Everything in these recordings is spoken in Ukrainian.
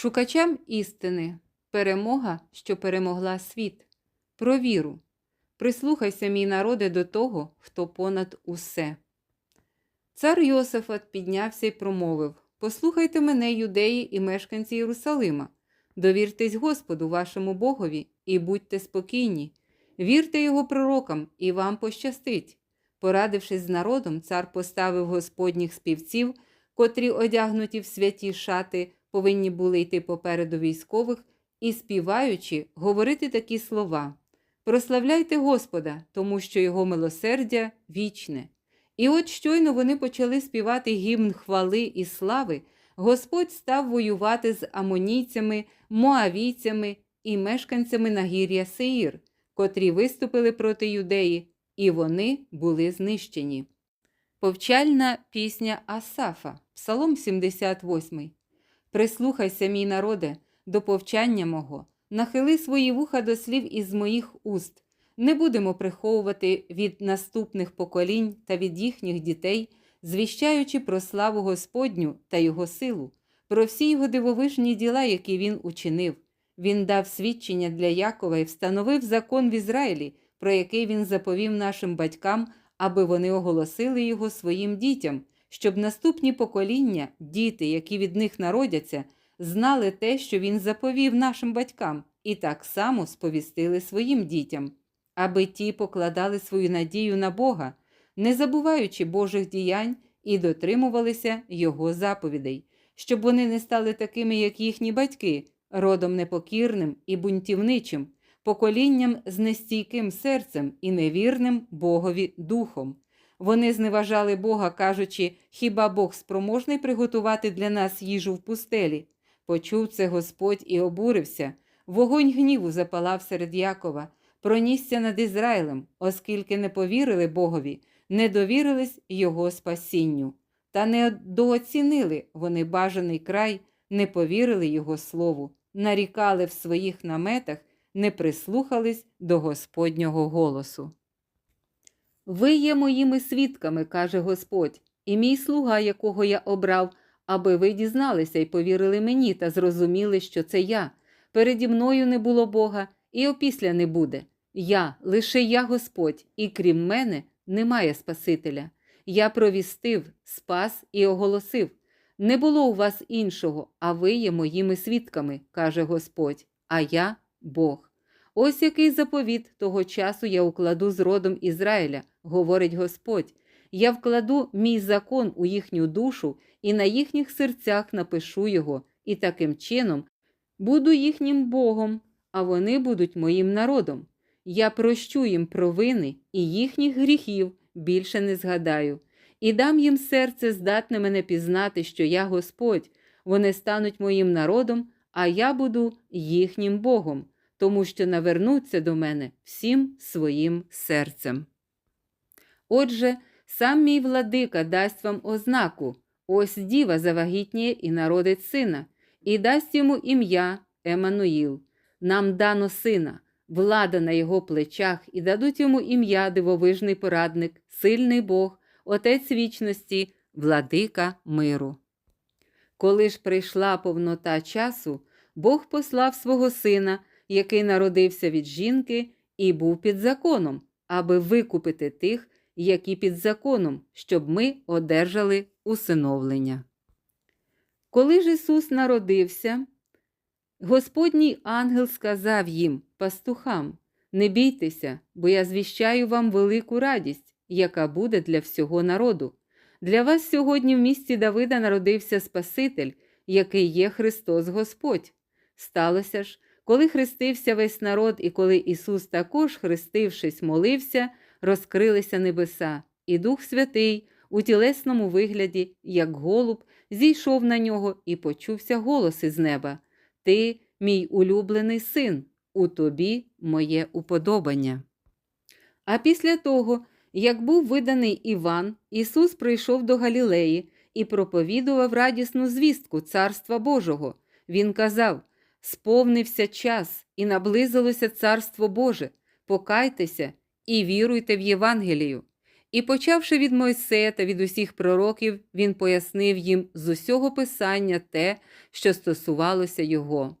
Шукачам істини, перемога, що перемогла світ, про віру. Прислухайся, мій народе, до того, хто понад усе. Цар Йосафат піднявся і промовив Послухайте мене, юдеї і мешканці Єрусалима. Довіртесь Господу, вашому Богові, і будьте спокійні. Вірте його пророкам, і вам пощастить. Порадившись з народом, цар поставив господніх співців, котрі, одягнуті в святі шати, повинні були йти попереду військових і, співаючи, говорити такі слова: Прославляйте Господа, тому що Його милосердя вічне. І от щойно вони почали співати гімн хвали і слави, Господь став воювати з амонійцями, моавійцями і мешканцями нагір'я Сеїр, котрі виступили проти юдеї, і вони були знищені. Повчальна пісня Асафа, Псалом 78. Прислухайся, мій народе, до повчання мого, нахили свої вуха до слів із моїх уст. Не будемо приховувати від наступних поколінь та від їхніх дітей, звіщаючи про славу Господню та Його силу, про всі його дивовижні діла, які він учинив. Він дав свідчення для Якова і встановив закон в Ізраїлі, про який він заповів нашим батькам, аби вони оголосили його своїм дітям, щоб наступні покоління, діти, які від них народяться, знали те, що він заповів нашим батькам, і так само сповістили своїм дітям, аби ті покладали свою надію на Бога, не забуваючи Божих діянь і дотримувалися Його заповідей, щоб вони не стали такими, як їхні батьки, родом непокірним і бунтівничим, поколінням з нестійким серцем і невірним Богові духом. Вони зневажали Бога, кажучи, хіба Бог спроможний приготувати для нас їжу в пустелі? Почув це Господь і обурився. Вогонь гніву запалав серед Якова, пронісся над Ізраїлем, оскільки не повірили Богові, не довірились Його спасінню. Та не дооцінили вони бажаний край, не повірили Його слову, нарікали в своїх наметах, не прислухались до Господнього голосу. Ви є моїми свідками, каже Господь, і мій слуга, якого я обрав, аби ви дізналися і повірили мені та зрозуміли, що це я. Переді мною не було Бога, і опісля не буде. Я, лише я Господь, і крім мене немає Спасителя. Я провістив, спас і оголосив. Не було у вас іншого, а ви є моїми свідками, каже Господь, а я Бог. Ось який заповіт того часу я укладу з родом Ізраїля, говорить Господь. Я вкладу мій закон у їхню душу і на їхніх серцях напишу його, і таким чином буду їхнім Богом, а вони будуть моїм народом. Я прощу їм провини і їхніх гріхів більше не згадаю, і дам їм серце здатне мене пізнати, що я Господь, вони стануть моїм народом, а я буду їхнім Богом, тому що навернуться до мене всім своїм серцем. Отже, сам мій владика дасть вам ознаку, ось діва завагітніє і народить сина, і дасть йому ім'я Еммануїл. Нам дано сина, влада на його плечах, і дадуть йому ім'я дивовижний порадник, сильний Бог, Отець вічності, владика миру. Коли ж прийшла повнота часу, Бог послав свого сина, який народився від жінки і був під законом, аби викупити тих, які під законом, щоб ми одержали усиновлення. Коли ж Ісус народився, Господній ангел сказав їм, пастухам, не бійтеся, бо я звіщаю вам велику радість, яка буде для всього народу. Для вас сьогодні в місті Давида народився Спаситель, який є Христос Господь. Сталося ж, коли хрестився весь народ, і коли Ісус також, хрестившись, молився, розкрилися небеса, і Дух Святий у тілесному вигляді, як голуб, зійшов на нього і почувся голос із неба. Ти, мій улюблений син, у тобі моє уподобання. А після того, як був виданий Іван, Ісус прийшов до Галілеї і проповідував радісну звістку Царства Божого. Він казав: Сповнився час і наблизилося Царство Боже, покайтеся і віруйте в Євангелію. І, почавши від Мойсея та від усіх пророків, він пояснив їм з усього писання те, що стосувалося його.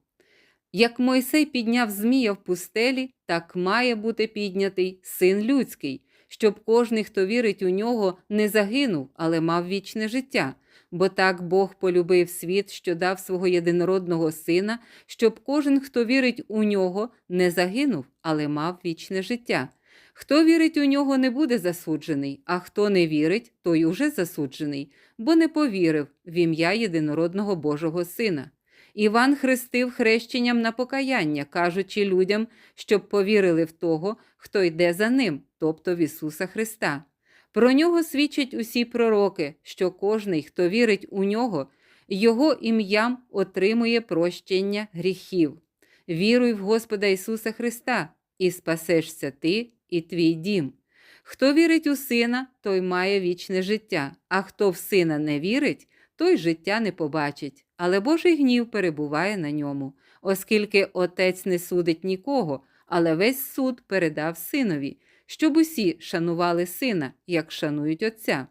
Як Мойсей підняв Змія в пустелі, так має бути піднятий син людський, щоб кожний, хто вірить у нього, не загинув, але мав вічне життя. Бо так Бог полюбив світ, що дав свого єдинородного сина, щоб кожен, хто вірить у нього, не загинув, але мав вічне життя. Хто вірить у нього, не буде засуджений, а хто не вірить, той уже засуджений, бо не повірив в ім'я єдинородного Божого Сина. Іван хрестив хрещенням на покаяння, кажучи людям, щоб повірили в того, хто йде за ним, тобто в Ісуса Христа. Про нього свідчать усі пророки, що кожний, хто вірить у нього, його ім'ям отримує прощення гріхів. Віруй в Господа Ісуса Христа, і спасешся ти і твій дім. Хто вірить у сина, той має вічне життя, а хто в сина не вірить, той життя не побачить, але Божий гнів перебуває на ньому, оскільки Отець не судить нікого, але весь суд передав синові, щоб усі шанували сина, як шанують Отця.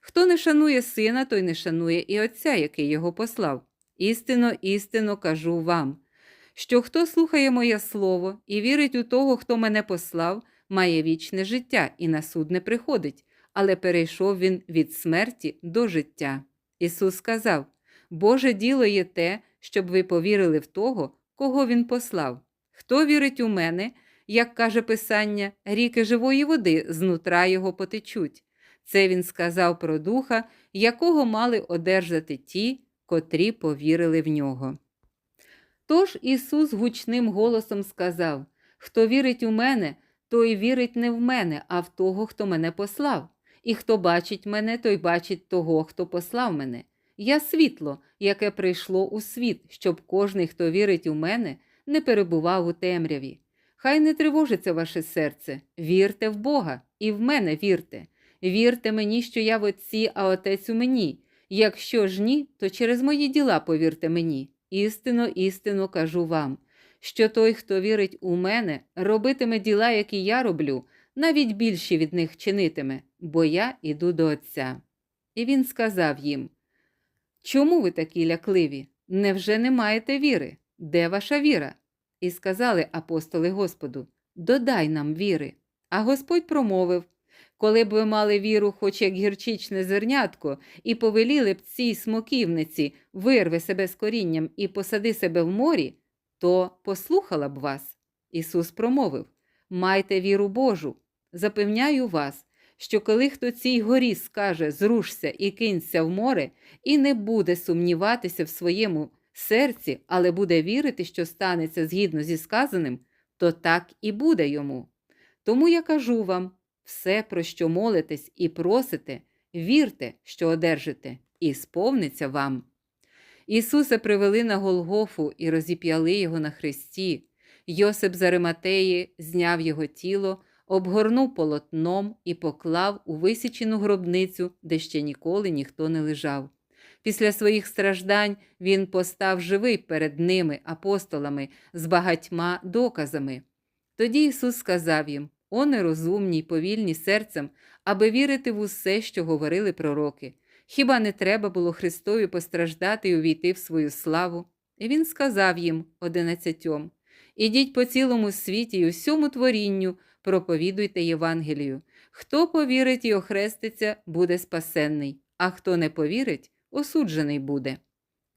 Хто не шанує сина, той не шанує і Отця, який його послав. Істинно, істинно кажу вам, що хто слухає моє слово і вірить у того, хто мене послав, має вічне життя і на суд не приходить, але перейшов він від смерті до життя. Ісус сказав: Боже діло є те, щоб ви повірили в того, кого Він послав. Хто вірить у мене, як каже Писання, ріки живої води знутра його потечуть. Це він сказав про духа, якого мали одержати ті, котрі повірили в нього. Тож Ісус гучним голосом сказав: Хто вірить у мене, той вірить не в мене, а в того, хто мене послав. І хто бачить мене, той бачить того, хто послав мене. Я світло, яке прийшло у світ, щоб кожний, хто вірить у мене, не перебував у темряві. Хай не тривожиться ваше серце, вірте в Бога і в мене вірте. Вірте мені, що я в Отці, а Отець у мені. Якщо ж ні, то через мої діла повірте мені. Істинно, істинно кажу вам, що той, хто вірить у мене, робитиме діла, які я роблю, навіть більші від них чинитиме, бо я іду до Отця. І він сказав їм: Чому ви такі лякливі? Невже не маєте віри? Де ваша віра? І сказали апостоли Господу: Додай нам віри. А Господь промовив: Коли б ви мали віру, хоч як гірчичне зернятко, і повеліли б цій смоківниці, вирви себе з корінням і посади себе в морі, то послухала б вас. Ісус промовив: Майте віру Божу. Запевняю вас, що коли хто цій горі скаже зрушся і кинься в море, і не буде сумніватися в своєму серці, але буде вірити, що станеться згідно зі сказаним, то так і буде йому. Тому я кажу вам все, про що молитесь і просите, вірте, що одержите, і сповниться вам. Ісуса привели на Голгофу і розіп'яли його на хресті. Йосип з Ариматеї зняв його тіло, обгорнув полотном і поклав у висічену гробницю, де ще ніколи ніхто не лежав. Після своїх страждань він постав живий перед ними, апостолами, з багатьма доказами. Тоді Ісус сказав їм: О, нерозумні й повільні серцем, аби вірити в усе, що говорили пророки. Хіба не треба було Христові постраждати і увійти в свою славу? І він сказав їм одинадцятьом: Ідіть по цілому світі й усьому творінню, проповідуйте Євангелію. Хто повірить і охреститься, буде спасенний, а хто не повірить, осуджений буде.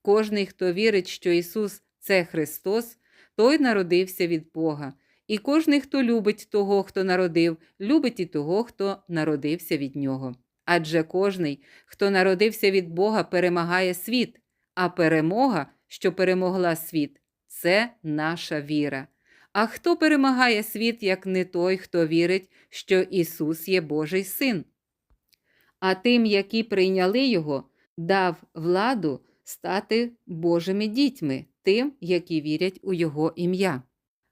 Кожний, хто вірить, що Ісус це Христос, той народився від Бога. І кожний, хто любить того, хто народив, любить і того, хто народився від нього. Адже кожний, хто народився від Бога, перемагає світ, а перемога, що перемогла світ, це наша віра. А хто перемагає світ, як не той, хто вірить, що Ісус є Божий Син? А тим, які прийняли Його, дав владу стати Божими дітьми, тим, які вірять у Його ім'я.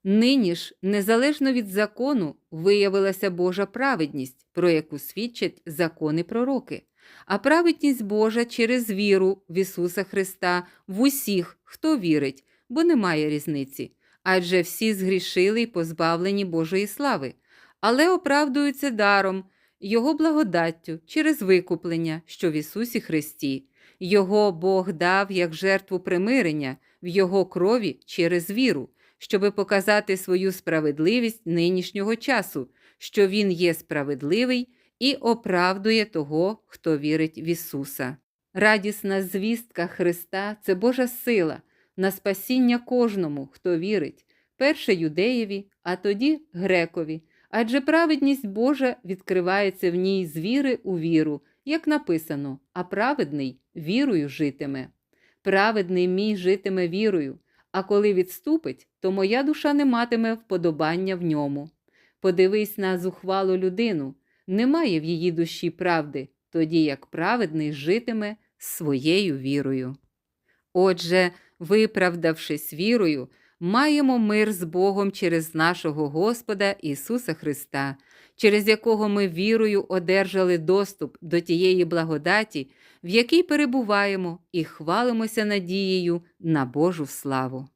Нині ж, незалежно від закону, виявилася Божа праведність, про яку свідчать закони пророки, а праведність Божа через віру в Ісуса Христа в усіх, хто вірить, бо немає різниці, адже всі згрішили й позбавлені Божої слави, але оправдуються даром Його благодаттю через викуплення, що в Ісусі Христі. Його Бог дав як жертву примирення в Його крові через віру, щоби показати свою справедливість нинішнього часу, що Він є справедливий і оправдує того, хто вірить в Ісуса. Радісна звістка Христа це Божа сила на спасіння кожному, хто вірить, перше юдеєві, а тоді грекові, адже праведність Божа відкривається в ній з віри у віру, як написано, а праведний вірою житиме. Праведний мій житиме вірою, а коли відступить, то моя душа не матиме вподобання в ньому. Подивись на зухвалу людину, немає в її душі правди, тоді як праведний житиме своєю вірою. Отже, виправдавшись вірою, маємо мир з Богом через нашого Господа Ісуса Христа, через якого ми вірою одержали доступ до тієї благодаті, в якій перебуваємо і хвалимося надією на Божу славу.